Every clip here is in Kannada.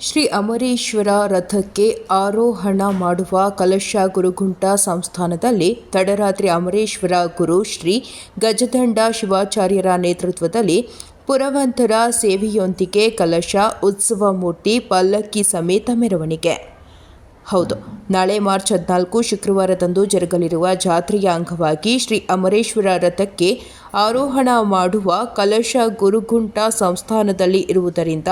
ಶ್ರೀ ಅಮರೇಶ್ವರ ರಥಕ್ಕೆ ಆರೋಹಣ ಮಾಡುವ ಕಲಶ ಗುರುಗುಂಟ ಸಂಸ್ಥಾನದಲ್ಲಿ ತಡರಾತ್ರಿ ಅಮರೇಶ್ವರ ಗುರು ಶ್ರೀ ಗಜದಂಡ ಶಿವಾಚಾರ್ಯರ ನೇತೃತ್ವದಲ್ಲಿ ಪುರವಂತರ ಸೇವೆಯೊಂದಿಗೆ ಕಲಶ, ಉತ್ಸವ ಮೂರ್ತಿ, ಪಲ್ಲಕ್ಕಿ ಸಮೇತ ಮೆರವಣಿಗೆ. ಹೌದು, ನಾಳೆ ಮಾರ್ಚ್ ಹದಿನಾಲ್ಕು ಶುಕ್ರವಾರದಂದು ಜರುಗಲಿರುವ ಜಾತ್ರೆಯ ಅಂಗವಾಗಿ ಶ್ರೀ ಅಮರೇಶ್ವರ ರಥಕ್ಕೆ ಆರೋಹಣ ಮಾಡುವ ಕಲಶ ಗುರುಗುಂಟ ಸಂಸ್ಥಾನದಲ್ಲಿ ಇರುವುದರಿಂದ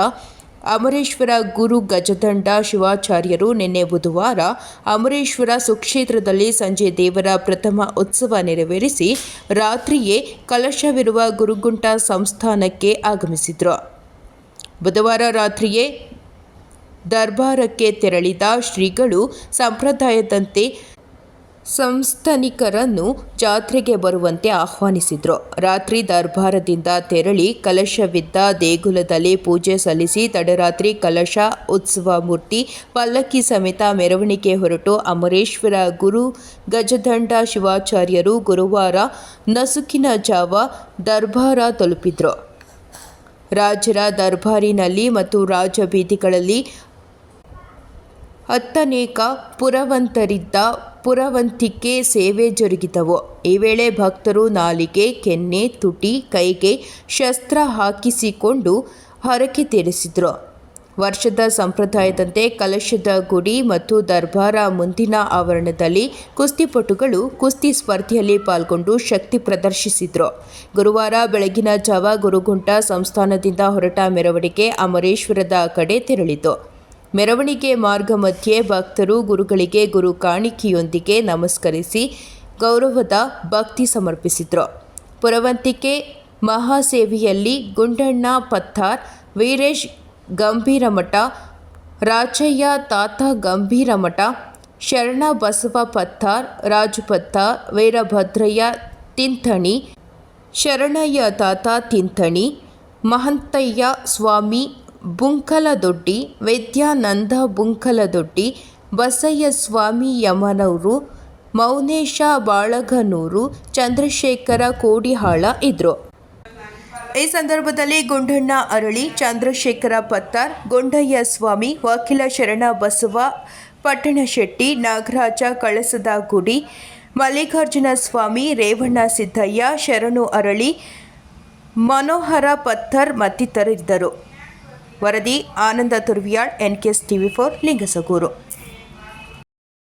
ಅಮರೇಶ್ವರ ಗುರು ಗಜದಂಡ ಶಿವಾಚಾರ್ಯರು ನಿನ್ನೆ ಬುಧವಾರ ಅಮರೇಶ್ವರ ಸುಕ್ಷೇತ್ರದಲ್ಲಿ ಸಂಜೆ ದೇವರ ಪ್ರಥಮ ಉತ್ಸವ ನೆರವೇರಿಸಿ ರಾತ್ರಿಯೇ ಕಲಶವಿರುವ ಗುರುಗುಂಟ ಸಂಸ್ಥಾನಕ್ಕೆ ಆಗಮಿಸಿದರು. ಬುಧವಾರ ರಾತ್ರಿಯೇ ದರ್ಬಾರಕ್ಕೆ ತೆರಳಿದ ಶ್ರೀಗಳು ಸಂಪ್ರದಾಯದಂತೆ ಸಂಸ್ಥಾನಿಕರನ್ನು ಜಾತ್ರೆಗೆ ಬರುವಂತೆ ಆಹ್ವಾನಿಸಿದರು. ರಾತ್ರಿ ದರ್ಬಾರದಿಂದ ತೆರಳಿ ಕಲಶವಿದ್ದ ದೇಗುಲದಲ್ಲಿ ಪೂಜೆ ಸಲ್ಲಿಸಿ ತಡರಾತ್ರಿ ಕಲಶ ಉತ್ಸವ ಮೂರ್ತಿ, ಪಲ್ಲಕ್ಕಿ ಸಮೇತ ಮೆರವಣಿಗೆ ಹೊರಟು ಅಮರೇಶ್ವರ ಗುರು ಗಜದಂಡ ಶಿವಾಚಾರ್ಯರು ಗುರುವಾರ ನಸುಕಿನ ಜಾವ ದರ್ಬಾರ ತಲುಪಿದ್ರು. ರಾಜರ ದರ್ಬಾರಿನಲ್ಲಿ ಮತ್ತು ರಾಜ ಬೀದಿಗಳಲ್ಲಿ ಹತ್ತನೇಕ ಪುರವಂತರಿದ್ದ ಪುರವಂತಿಕೆ ಸೇವೆ ಜರುಗಿದವು. ಈ ವೇಳೆ ಭಕ್ತರು ನಾಲಿಗೆ, ಕೆನ್ನೆ, ತುಟಿ, ಕೈಗೆ ಶಸ್ತ್ರ ಹಾಕಿಸಿಕೊಂಡು ಹರಕೆ ತೀರಿಸಿದರು. ವರ್ಷದ ಸಂಪ್ರದಾಯದಂತೆ ಕಲಶದ ಗುಡಿ ಮತ್ತು ದರ್ಬಾರ ಮುಂದಿನ ಆವರಣದಲ್ಲಿ ಕುಸ್ತಿಪಟುಗಳು ಕುಸ್ತಿ ಸ್ಪರ್ಧೆಯಲ್ಲಿ ಪಾಲ್ಗೊಂಡು ಶಕ್ತಿ ಪ್ರದರ್ಶಿಸಿದರು. ಗುರುವಾರ ಬೆಳಗಿನ ಜಾವ ಗುರುಗುಂಟ ಸಂಸ್ಥಾನದಿಂದ ಹೊರಟ ಮೆರವಣಿಗೆ ಅಮರೇಶ್ವರದ ಕಡೆ ತೆರಳಿತು. ಮೆರವಣಿಗೆ ಮಾರ್ಗ ಮಧ್ಯೆ ಭಕ್ತರು ಗುರುಗಳಿಗೆ ಗುರು ಕಾಣಿಕೆಯೊಂದಿಗೆ ನಮಸ್ಕರಿಸಿ ಗೌರವದ ಭಕ್ತಿ ಸಮರ್ಪಿಸಿದರು. ಪುರವಂತಿಕೆ ಮಹಾಸೇವೆಯಲ್ಲಿ ಗುಂಡಣ್ಣ ಪತ್ತಾರ್, ವೀರೇಶ್ ಗಂಭೀರಮಠ, ರಾಚಯ್ಯ ತಾತ ಗಂಭೀರಮಠ, ಶರಣ ಬಸವ ಪತ್ತಾರ್, ರಾಜು ವೀರಭದ್ರಯ್ಯ ತಿಂಥಣಿ, ಶರಣಯ್ಯ ತಾತ ತಿಂಥಣಿ, ಮಹಂತಯ್ಯ ಸ್ವಾಮಿ ಬುಂಕಲದೊಡ್ಡಿ, ವೈದ್ಯಾನಂದ ಬುಂಕಲದೊಡ್ಡಿ ಬಸಯ್ಯ ಸ್ವಾಮಿ ಯಮನವರು ಮೌನೇಶ ಬಾಳಗನೂರು, ಚಂದ್ರಶೇಖರ ಕೋಡಿಹಾಳ ಇದ್ರು. ಈ ಸಂದರ್ಭದಲ್ಲಿ ಗುಂಡಣ್ಣ ಅರಳಿ, ಚಂದ್ರಶೇಖರ ಪತ್ತಾರ್, ಗುಂಡಯ್ಯ ಸ್ವಾಮಿ, ವಕೀಲ ಶರಣ ಬಸವ ಪಟ್ಟಣಶೆಟ್ಟಿ ನಾಗರಾಜ ಕಳಸದ ಗುಡಿ, ಮಲ್ಲಿಕಾರ್ಜುನ ಸ್ವಾಮಿ, ರೇವಣ್ಣ ಸಿದ್ದಯ್ಯ, ಶರಣು ಅರಳಿ, ಮನೋಹರ ಪತ್ತರ್ ಮತ್ತಿತರರಿದ್ದರು. ವರದಿ Ananda Turviyal N TV four Lingasugur.